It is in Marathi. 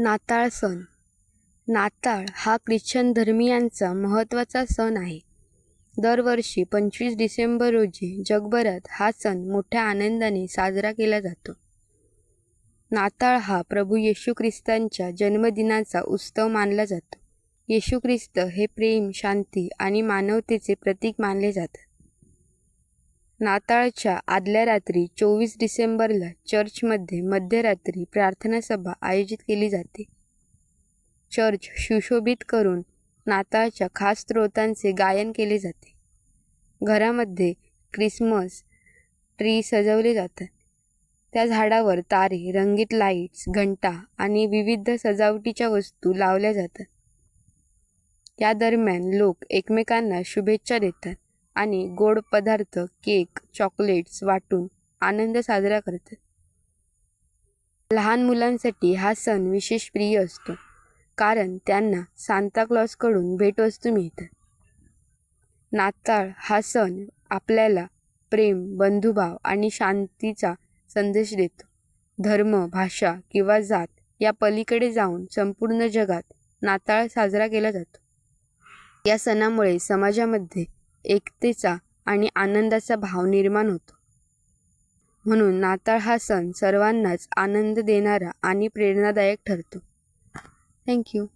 नाताळ सण नाताळ हा ख्रिश्चन धर्मियांचा महत्त्वाचा सण आहे. दरवर्षी पंचवीस डिसेंबर रोजी जगभरात हा सण मोठ्या आनंदाने साजरा केला जातो. नाताळ हा प्रभू येशू ख्रिस्तांच्या जन्मदिनाचा उत्सव मानला जातो. येशू ख्रिस्त हे प्रेम, शांती आणि मानवतेचे प्रतीक मानले जातात. नाताळच्या आदल्या रात्री चोवीस डिसेंबरला चर्चमध्ये मध्यरात्री प्रार्थना सभा आयोजित केली जाते. चर्च सुशोभित करून नाताळच्या खास स्रोतांचे गायन केले जाते. घरामध्ये क्रिसमस ट्री सजवले जातात. त्या झाडावर तारे, रंगीत लाईट्स, घंटा आणि विविध सजावटीच्या वस्तू लावल्या जातात. या दरम्यान लोक एकमेकांना शुभेच्छा देतात आणि गोड पदार्थ, केक, चॉकलेट्स वाटून आनंद साजरा करतात. लहान मुलांसाठी हा सण विशेष प्रिय असतो, कारण त्यांना सांताक्लॉजकडून भेटवस्तू मिळतात. नाताळ हा सण आपल्याला प्रेम, बंधुभाव आणि शांतीचा संदेश देतो. धर्म, भाषा किंवा जात या पलीकडे जाऊन संपूर्ण जगात नाताळ साजरा केला जातो. या सणामुळे समाजामध्ये एकतेचा आणि आनंदाचा भाव निर्माण होतो. म्हणून नाताळ हा सण सर्वांनाच आनंद देणारा आणि प्रेरणादायक ठरतो. थँक्यू